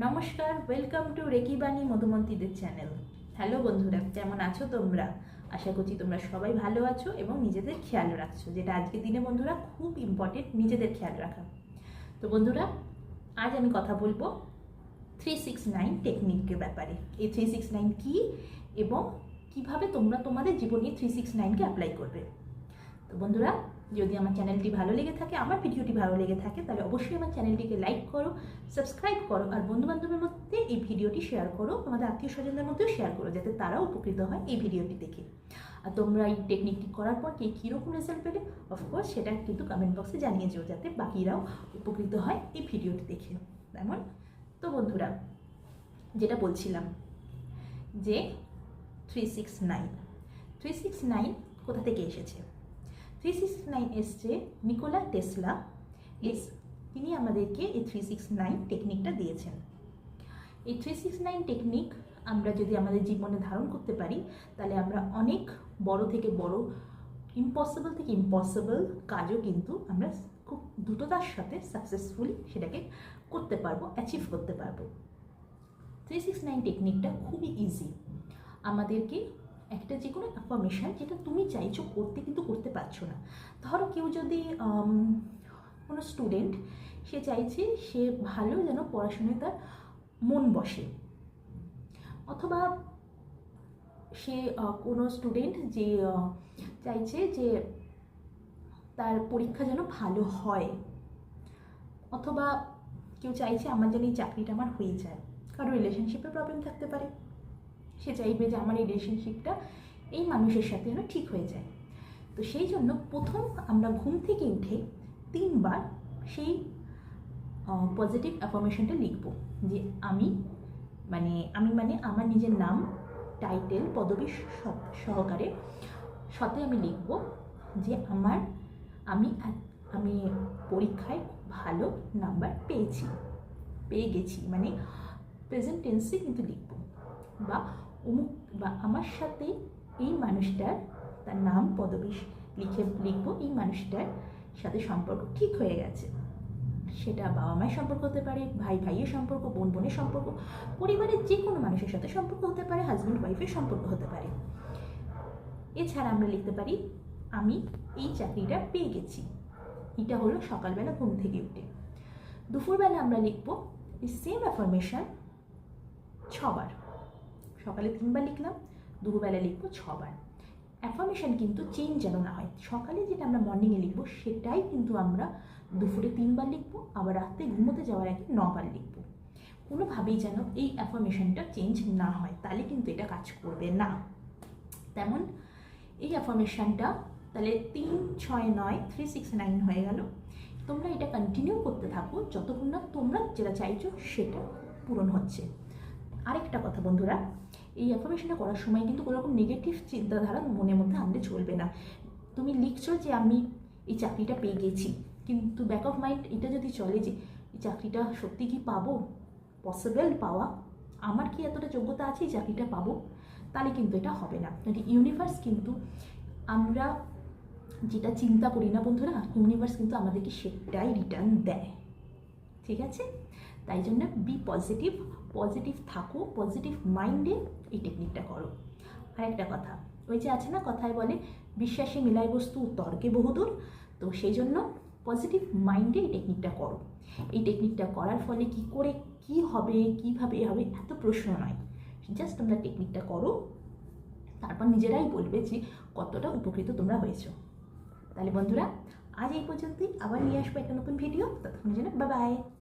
নমস্কার welcome to Rekibani মধুমন্তীদের channel hello বন্ধুরা, কেমন আছো তোমরা? আশা করছি তোমরা সবাই ভালো আছো এবং নিজেদের খেয়াল রাখছো, যেটা আজকের দিনে বন্ধুরা খুব ইম্পর্টেন্ট নিজেদের খেয়াল রাখা। তো বন্ধুরা, আজ আমি কথা বলব থ্রি সিক্স নাইন টেকনিকের ব্যাপারে। এই থ্রি সিক্স নাইন কী এবং কীভাবে তোমরা তোমাদের জীবনে থ্রি সিক্স নাইনকে অ্যাপ্লাই করবে? তো বন্ধুরা, যদি আমার চ্যানেলটি ভালো লেগে থাকে, আমার ভিডিওটি ভালো লেগে থাকে, তাহলে অবশ্যই আমার চ্যানেলটিকে লাইক করো, সাবস্ক্রাইব করো, আর বন্ধুবান্ধবের মধ্যে এই ভিডিওটি শেয়ার করো তোমাদের আত্মীয় স্বজনদের মধ্যেও শেয়ার করো, যাতে তারাও উপকৃত হয় এই ভিডিওটি দেখে। আর তোমরা এই টেকনিকটি করার পর কে কীরকম রেজাল্ট পেলে? অফকোর্স সেটা কিন্তু কমেন্ট বক্সে জানিয়ে যেও যাতে বাকিরাও উপকৃত হয় এই ভিডিওটি দেখে। তেমন তো বন্ধুরা, যেটা বলছিলাম যে three six nine three six nine কোথা থেকে এসেছে? থ্রি সিক্স নাইন এসছে নিকোলা টেসলা এস তিনি আমাদেরকে এই থ্রি সিক্স নাইন টেকনিকটা দিয়েছেন। এই থ্রি সিক্স নাইন টেকনিক আমরা যদি আমাদের জীবনে ধারণ করতে পারি তাহলে আমরা অনেক বড় থেকে বড় ইম্পসিবল থেকে ইম্পসিবল কাজও কিন্তু আমরা খুব দ্রুততার সাথে সাকসেসফুলি সেটাকে করতে পারব অ্যাচিভ করতে পারব। থ্রি সিক্স নাইন টেকনিকটা খুবই ইজি আমাদেরকে একটা যে কোনো অ্যাফার্মেশন যেটা তুমি চাইছো করতে কিন্তু করতে পারছ না। ধরো কেউ যদি কোনো স্টুডেন্ট সে চাইছে সে ভালো যেন পড়াশোনায় তার মন বসে। অথবা সে কোনো স্টুডেন্ট যে চাইছে যে তার পরীক্ষা যেন ভালো হয়। অথবা কেউ চাইছে আমার যেন এই চাকরিটা আমার হয়ে যায়। কারও রিলেশনশিপের প্রবলেম থাকতে পারে। সে চাইবে যে আমার এই রিলেশনশিপটা এই মানুষের সাথে যেন ঠিক হয়ে যায়। তো সেই জন্য প্রথম আমরা ঘুম থেকে উঠে তিনবার সেই পজিটিভ অ্যাফরমেশনটা লিখব যে আমি মানে আমি মানে আমার নিজের নাম টাইটেল পদবী সহকারে সাথে আমি লিখব যে আমার, আমি আমি পরীক্ষায় ভালো নাম্বার পেয়েছি, পেয়ে গেছি। মানে প্রেজেন্ট টেন্সে কিন্তু লিখব বা অমুক বা আমার সাথে এই মানুষটার তার নাম পদবী লিখে লিখব, এই মানুষটার সাথে সম্পর্ক ঠিক হয়ে গেছে। সেটা বাবা মায়ের সম্পর্ক হতে পারে, ভাই ভাইয়ের সম্পর্ক, বোন বোনের সম্পর্ক, পরিবারের যে কোনো মানুষের সাথে সম্পর্ক হতে পারে হাজব্যান্ড ওয়াইফের সম্পর্ক হতে পারে। এছাড়া আমরা লিখতে পারি, আমি এই চাকরিটা পেয়ে গেছি। এটা হলো সকালবেলা ঘুম থেকে উঠে। দুপুরবেলা আমরা লিখব সেম অ্যাফরমেশন ছবার। সকালে তিনবার লিখলাম, দুপুরবেলা লিখব ছবার। অ্যাফার্মেশন কিন্তু চেঞ্জ যেন না হয়। সকালে যেটা আমরা মর্নিংয়ে লিখব, সেটাই কিন্তু আমরা দুপুরে তিনবার লিখব, আবার রাতে ঘুমোতে যাওয়ার আগে নবার লিখব। কোনোভাবেই যেন এই অ্যাফার্মেশনটা চেঞ্জ না হয়, তাহলে কিন্তু এটা কাজ করবে না। তেমন এই অ্যাফার্মেশনটা তাহলে তিন, ছয়, নয় থ্রি সিক্স নাইন হয়ে গেল। তোমরা এটা কন্টিনিউ করতে থাকো, যতক্ষণ না তোমরা যেটা চাইছো সেটা পূরণ হচ্ছে। আরেকটা কথা বন্ধুরা এই অ্যাফার্মেশনটা করার সময় কিন্তু কোনো রকম নেগেটিভ চিন্তাধারা মনের মধ্যে আনতে চলবে না। তুমি লিখছো যে আমি এই চাকরিটা পেয়ে গেছি, কিন্তু ব্যাক অফ মাইন্ড এটা যদি চলে যে এই চাকরিটা সত্যি কি পাবো? পসিবল পাওয়া। আমার কি এতটা যোগ্যতা আছে এই চাকরিটা পাবো? তাহলে কিন্তু এটা হবে না। ইউনিভার্স কিন্তু আমরা যেটা চিন্তা করি না বন্ধুরা ইউনিভার্স কিন্তু আমাদেরকে সেটাই রিটার্ন দেয়। ঠিক আছে? তাই জন্য বি পজিটিভ পজিটিভ থাকো পজিটিভ মাইন্ডে এই টেকনিকটা করো। আর একটা কথা, ওই যে আছে না কথায় বলে, বিশ্বাসে মিলাই বস্তু, তর্কে বহুদূর তো সেই জন্য পজিটিভ মাইন্ডে এই টেকনিকটা করো। এই টেকনিকটা করার ফলে কি করে, কি হবে, কীভাবে হবে, এত প্রশ্ন নয়। জাস্ট তোমরা টেকনিকটা করো, তারপর নিজেরাই বলবে যে কতটা উপকৃত তোমরা হয়েছো। তাহলে বন্ধুরা আজ এই পর্যন্তই আবার নিয়ে আসব একটা নতুন ভিডিও ততক্ষণের জন্য বাবাই বাই